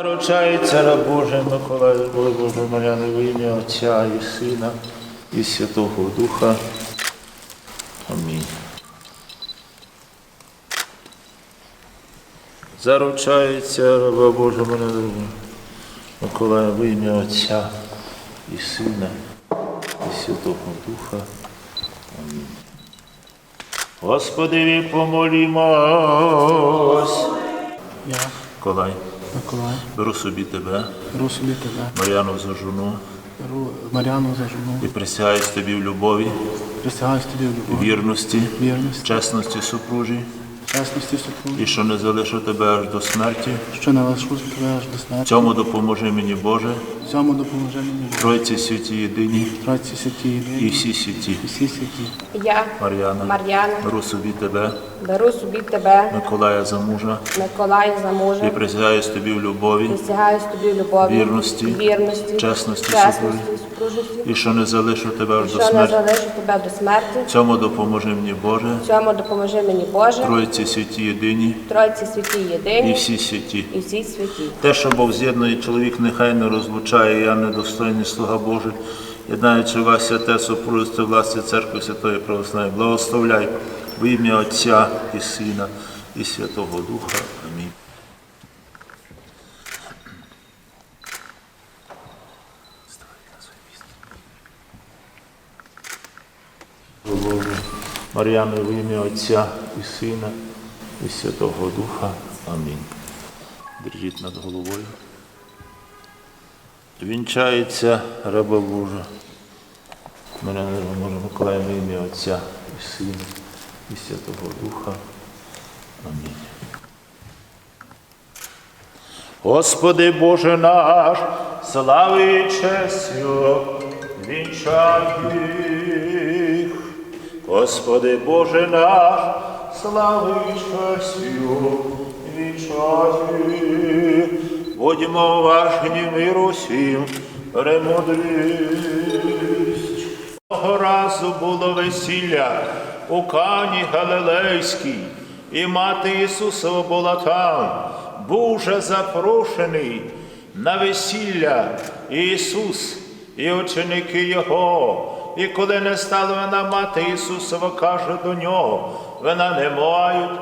Заручається раб Божий Миколай, Боже Боже Маряни, в ім'я Отця і Сина і Святого Духа. Амінь. Заручається раба Божа Маряни, Миколая, в ім'я Отця і Сина і Святого Духа. Амінь. Господи, помолімось. Миколай, Миколай, беру собі тебе, беру собі тебе, Мар'яну за жону, беру Мар'яну за жону, і присягаюсь тобі в любові, присягаюсь тобі в любові, вірності, вірності, чесності супружі, чесності супружі, і що не залишу тебе аж до смерті. що не лишу тебе аж до смерті. Цьому допоможи мені, Боже, Цьому допоможе мені. Тройці святі єдині. Тройці святі і єдині, всі святі. і всі святі. Я, Мар'яна, Мар'яна, беру собі тебе, беру собі тебе, Миколая за мужа, Миколая за і мужа, присягаюсь тобі в любові, присягаюсь тобі в любові, Вірності, вірності, чесності, чесності, супружності, і що не залишу тебе аж до що не смерті. залишу тебе до смерті. Цьому допоможи мені, Боже, Цьому допоможи мені Боже, Тройці святі єдині. Тройці святі і єдині всі святі. і всі святі. Те, що Бог з'єднує, чоловік нехай не розлучає, я недостойний слуга Божий, єднаючи вас святе супружество власті церкви Святої Православної. Благословляй в ім'я Отця і Сина і Святого Духа. Амінь. Боже, Мар'яну в ім'я Отця і Сина і Святого Духа. Амінь. Держіть над головою. Вінчається раба Божа. Мар'яна Божа Миколая в ім'я Отця і Сина і Святого Духа. Амінь. Господи Боже наш, слави і честю, вінчай їх. Господи Боже наш, слави і честю, вінчай їх. Будьмо уважні миру всім, премудрість. Того разу було весілля у Кані Галилейській, і мати Ісусова була там, був запрошений на весілля Ісус і ученики Його. І коли не стала вона мати Ісусова, каже до нього, вона не мають,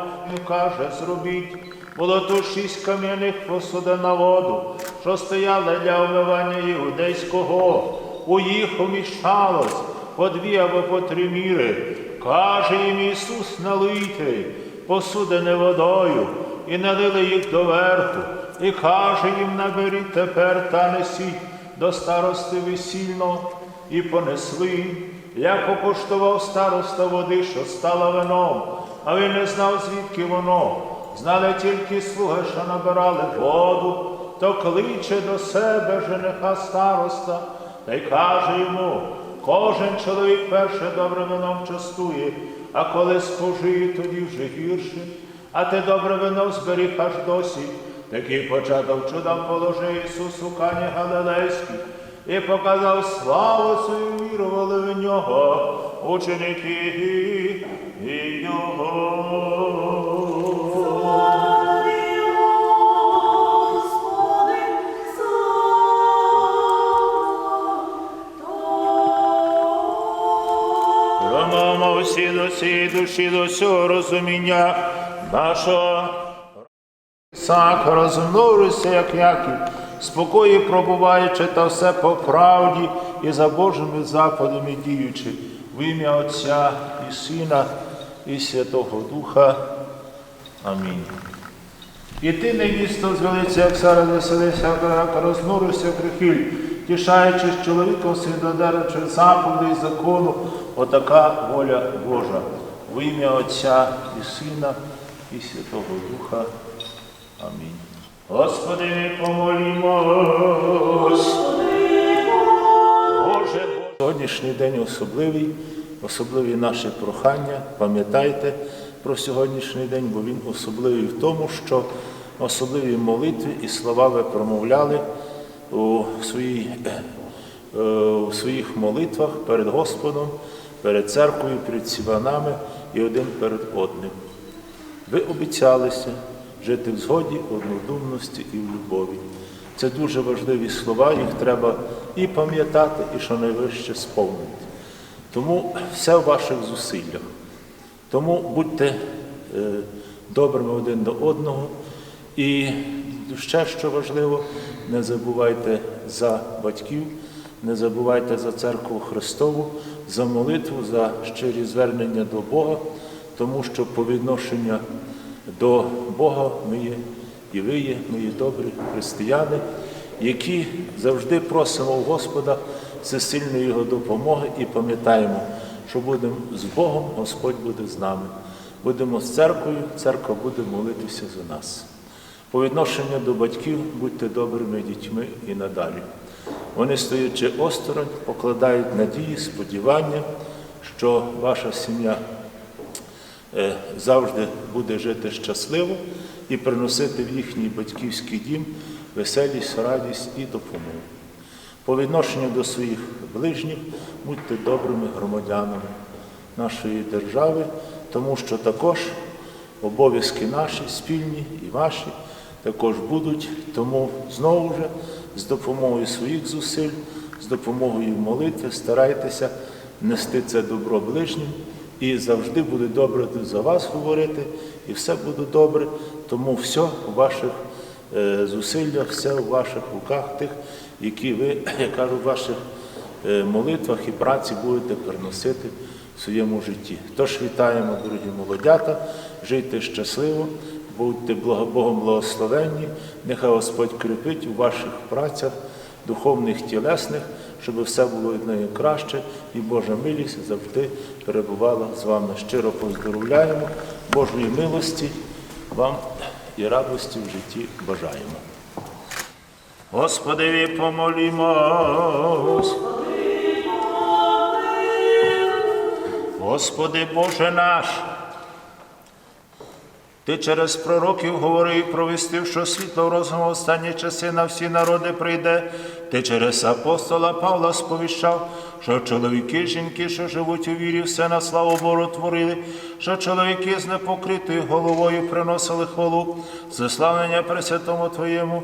каже, зробіть. Було шість кам'яних посудин на воду, що стояли для омивання іудейського. У їх уміщалось по дві або по три міри. Каже їм Ісус налийте посудини водою, і налили їх доверху, і каже їм наберіть тепер та несіть до старости весільно, і понесли. Я покуштував староста води, що стала вином, а він не знав, звідки воно. Знали тільки слуги, що набирали воду, то кличе до себе жениха староста, та й каже йому, кожен чоловік перше добре вином частує, а коли спожиє, тоді вже гірше. А ти добре вино зберіг аж досі. Такий початок чудом положив Ісус у кані Галилейській і показав славу свою вірували в нього, ученики і його. Всі до цієї душі, до цього розуміння нашого. Сак розмножуйся, як Яків, спокої пробуваючи та все по правді і за Божими заходами діючи, в ім'я Отця і Сина і Святого Духа. Амінь. І ти, невісто, звелиться, як Сара веселися, в грехіль, тішаючись чоловіком свідодержачи заповідей і закону, отака воля Божа. В ім'я Отця і Сина і Святого Духа. Амінь. Господи, ми помолімось. Боже, сьогоднішній день особливий, особливі наші прохання. Пам'ятайте про сьогоднішній день, бо він особливий в тому, що особливі молитви і слова ви промовляли у, своїй, е, у своїх молитвах перед Господом, перед церквою, перед сіванами і один перед одним. Ви обіцялися, жити в згоді, однодумності і в любові. Це дуже важливі слова, їх треба і пам'ятати, і що найвище сповнити. Тому все в ваших зусиллях. Тому будьте е, добрими один до одного. І ще що важливо, не забувайте за батьків, не забувайте за церкву Христову, за молитву, за щирі звернення до Бога, тому що по відношенню до Бога ми є і ви є, ми є добрі християни, які завжди просимо у Господа всесильної Його допомоги і пам'ятаємо, що будемо з Богом, Господь буде з нами. Будемо з церквою, церква буде молитися за нас. По відношенню до батьків будьте добрими дітьми і надалі. Вони, стоячи осторонь, покладають надії, сподівання, що ваша сім'я е, завжди буде жити щасливо і приносити в їхній батьківський дім веселість, радість і допомогу. По відношенню до своїх ближніх будьте добрими громадянами нашої держави, тому що також обов'язки наші спільні і ваші також будуть. Тому знову ж з допомогою своїх зусиль, з допомогою молитви старайтеся нести це добро ближнім і завжди буде добре за вас говорити, і все буде добре. Тому все у ваших е, зусиллях, все у ваших руках, тих, які ви, я кажу, в ваших е, молитвах і праці будете приносити в своєму житті. Тож вітаємо, дорогі молодята, жийте щасливо, будьте Богом благословенні, нехай Господь кріпить у ваших працях, духовних, тілесних, щоб все було від неї краще, і Божа милість завжди перебувала з вами. Щиро поздоровляємо, Божої милості вам і радості в житті бажаємо. Господи, помолімось. Господи Боже наш, Ти через пророків говорив провістив, що світло розуму останні часи на всі народи прийде. Ти через апостола Павла сповіщав, що чоловіки, жінки, що живуть у вірі, все на славу Бору творили, що чоловіки з непокритою головою приносили хвалу, заславлення Пресвятому Твоєму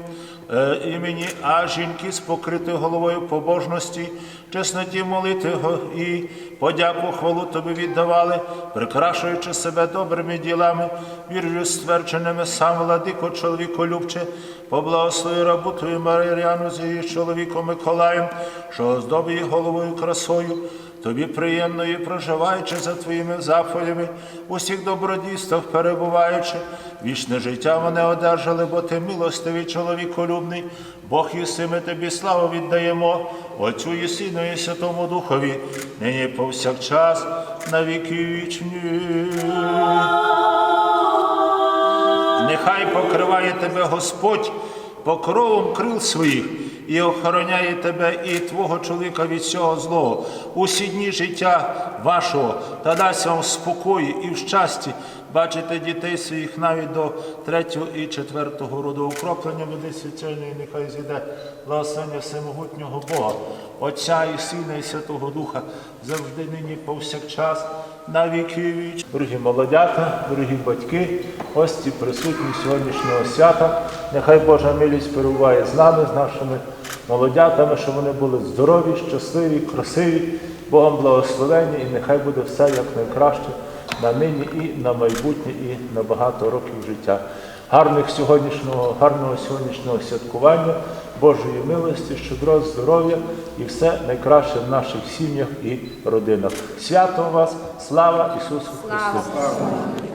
імені, а жінки з покритою головою побожності, чесноті молити і подяку хвалу тобі віддавали, прикрашуючи себе добрими ділами, вірою ствердженими сам владико чоловіколюбче, поблагослови рабу твою Мар'яну з її чоловіком Миколаєм, що оздоби головою красою, тобі приємною проживаючи за твоїми заповідями, у всіх добродійствах перебуваючи, вічне життя вони одержали, бо ти милостивий чоловіколюбний, Бог єси ми тобі славу віддаємо, Отцю і Сину і Святому Духові, нині повсякчас, на віки вічні. Нехай покриває тебе Господь покровом крил своїх і охороняє тебе і твого чоловіка від всього злого. Усі дні життя вашого та дасть вам в спокої і в щасті бачите дітей своїх навіть до третього і четвертого роду укроплення води священної, нехай зійде благословення всемогутнього Бога, Отця і Сина, і Святого Духа, завжди нині повсякчас на віки віч. Дорогі молодята, дорогі батьки, гості присутні сьогоднішнього свята. Нехай Божа милість перебуває з нами, з нашими молодятами, щоб вони були здорові, щасливі, красиві, Богом благословені, і нехай буде все як найкраще на нині і на майбутнє, і на багато років життя. Гарних сьогоднішнього, гарного сьогоднішнього святкування, Божої милості, щедро здоров'я і все найкраще в наших сім'ях і родинах. Свято вас, слава Ісусу Христу!